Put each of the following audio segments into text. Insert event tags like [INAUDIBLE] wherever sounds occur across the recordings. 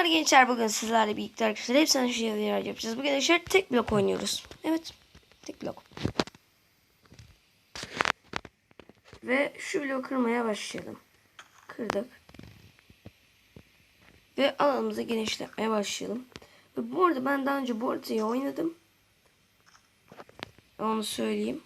Merhaba gençler bugün sizlerle birlikte arkadaşlar hepsini şu şeyler yapacağız. Bugün arkadaşlar tek blok oynuyoruz. Evet tek blok. Ve şu bloğu kırmaya başlayalım. Kırdık. Ve alanımızı genişletmeye başlayalım. Ve bu arada ben daha önce bu oynadım. Onu söyleyeyim.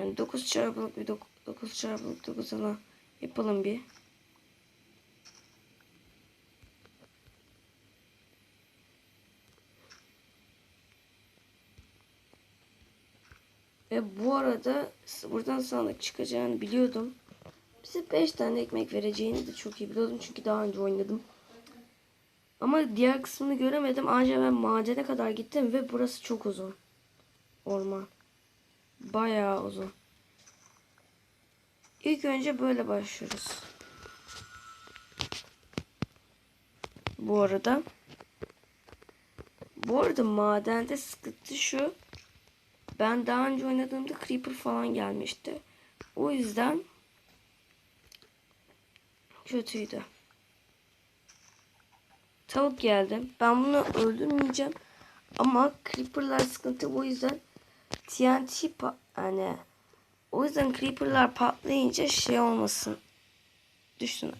Yani 9 çarpılık bir 9 çarpılık 9 alan yapalım bir. Ve bu arada buradan sandık çıkacağını biliyordum. Bize 5 tane ekmek vereceğini de çok iyi biliyordum çünkü daha önce oynadım. Ama diğer kısmını göremedim. Ancak ben madene kadar gittim ve burası çok uzun. Orman. Bayağı uzun. İlk önce böyle başlıyoruz. Bu arada bu arada madende sıkıntı şu. Ben daha önce oynadığımda creeper falan gelmişti. O yüzden kötüydü. Tavuk geldi. Ben bunu öldürmeyeceğim. Ama creeperlar sıkıntı. O yüzden TNT yani o yüzden creeperlar patlayınca şey olmasın. Düşsün.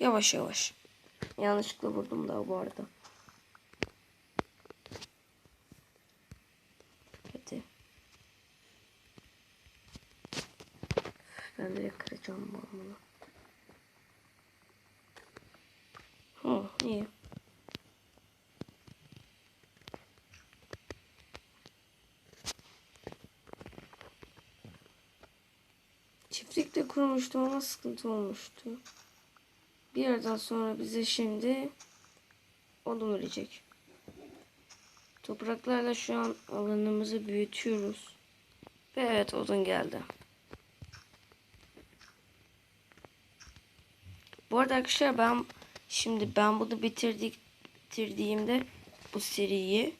Yavaş yavaş. Yanlışlıkla vurdum da bu arada. Hadi. Ben direkt kıracağım bunu. Hı, iyi. Çiftlikte kurmuştum ama sıkıntı olmuştu. Bir yerden sonra bize şimdi odun verecek. Topraklarla şu an alanımızı büyütüyoruz. Ve evet odun geldi. Bu arada arkadaşlar ben şimdi ben bunu bitirdik bitirdiğimde bu seriyi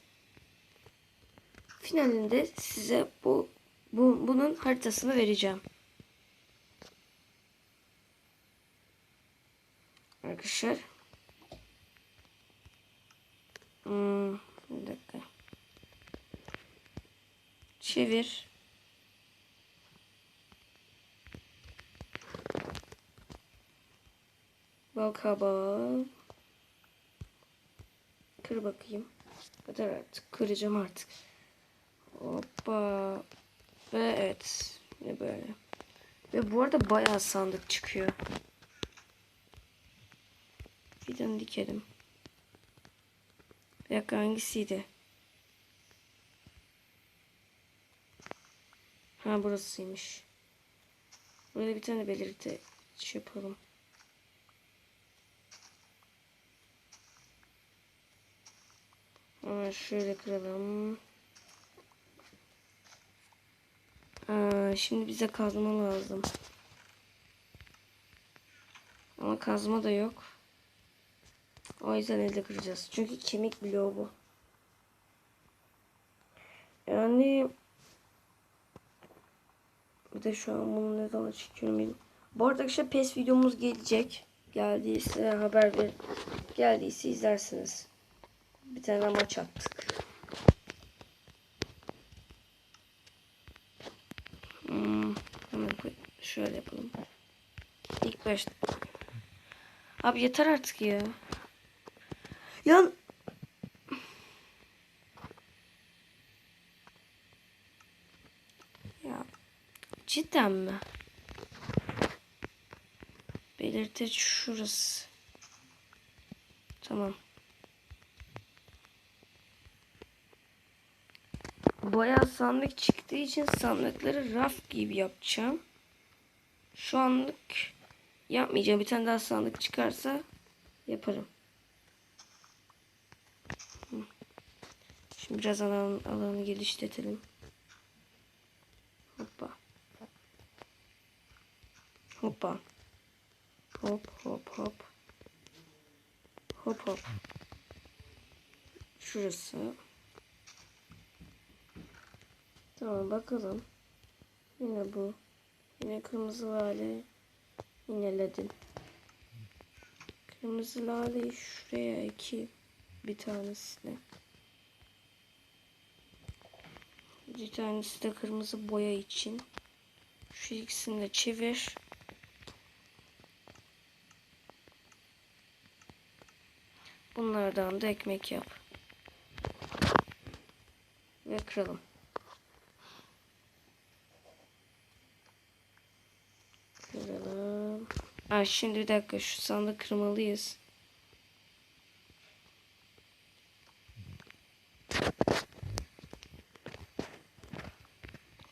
finalinde size bu, bu bunun haritasını vereceğim. Arkadaşlar. Hmm, bir dakika. Çevir. Bakalım. Kır bakayım. Kadar artık. Kıracağım artık. Hoppa. Ve evet. Ne böyle. Ve bu arada bayağı sandık çıkıyor. Fidan dikelim. Bir dakika hangisiydi? Ha burasıymış. Burada bir tane belirti şey yapalım. Ama şöyle kıralım. Aa, şimdi bize kazma lazım. Ama kazma da yok. O yüzden elde kıracağız. Çünkü kemik bloğu bu. Yani bir de şu an bunu ne zaman çekiyorum bilmiyorum. Bu arada arkadaşlar PES videomuz gelecek. Geldiyse haber ver. Geldiyse izlersiniz. Bir tane maç attık. Hmm, hemen şöyle yapalım. İlk başta. Abi yeter artık ya. Ya Ya cidden mi? Belirteç şurası. Tamam. Bayağı sandık çıktığı için sandıkları raf gibi yapacağım. Şu anlık yapmayacağım. Bir tane daha sandık çıkarsa yaparım. Biraz alan, alanı geliştirelim. Hoppa. Hoppa. Hop hop hop. Hop hop. Şurası. Tamam bakalım. Yine bu. Yine kırmızı lale yineledim. Kırmızı laleyi şuraya ekeyim. Bir tanesine. Bir tanesi de kırmızı boya için. Şu ikisini de çevir. Bunlardan da ekmek yap. Ve kıralım. Kıralım. Aa, şimdi bir dakika şu sandığı kırmalıyız.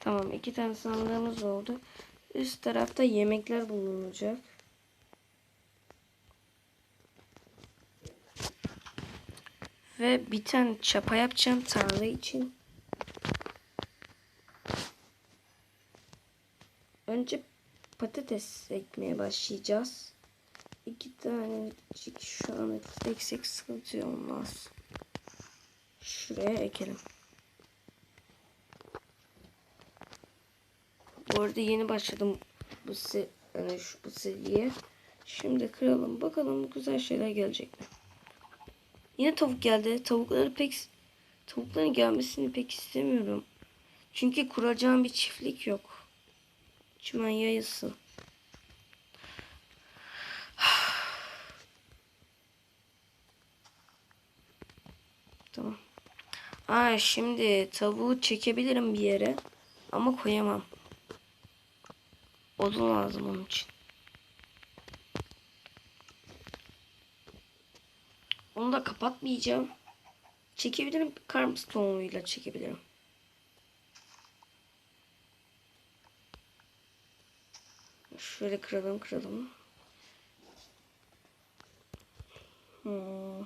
Tamam iki tane sandığımız oldu. Üst tarafta yemekler bulunacak. Ve bir tane çapa yapacağım tarla için. Önce patates ekmeye başlayacağız. İki tane şu an eksik sıkıntı olmaz. Şuraya ekelim. Bu arada yeni başladım bu se yani şu bu seriye. Şimdi kıralım. Bakalım güzel şeyler gelecek mi? Yine tavuk geldi. Tavukları pek tavukların gelmesini pek istemiyorum. Çünkü kuracağım bir çiftlik yok. Çimen yayılsın. [SIGHS] Tamam. Aa şimdi tavuğu çekebilirim bir yere. Ama koyamam. Odun lazım onun için. Onu da kapatmayacağım. Çekebilirim. Karmston'uyla çekebilirim. Şöyle kıralım kıralım. Hmm.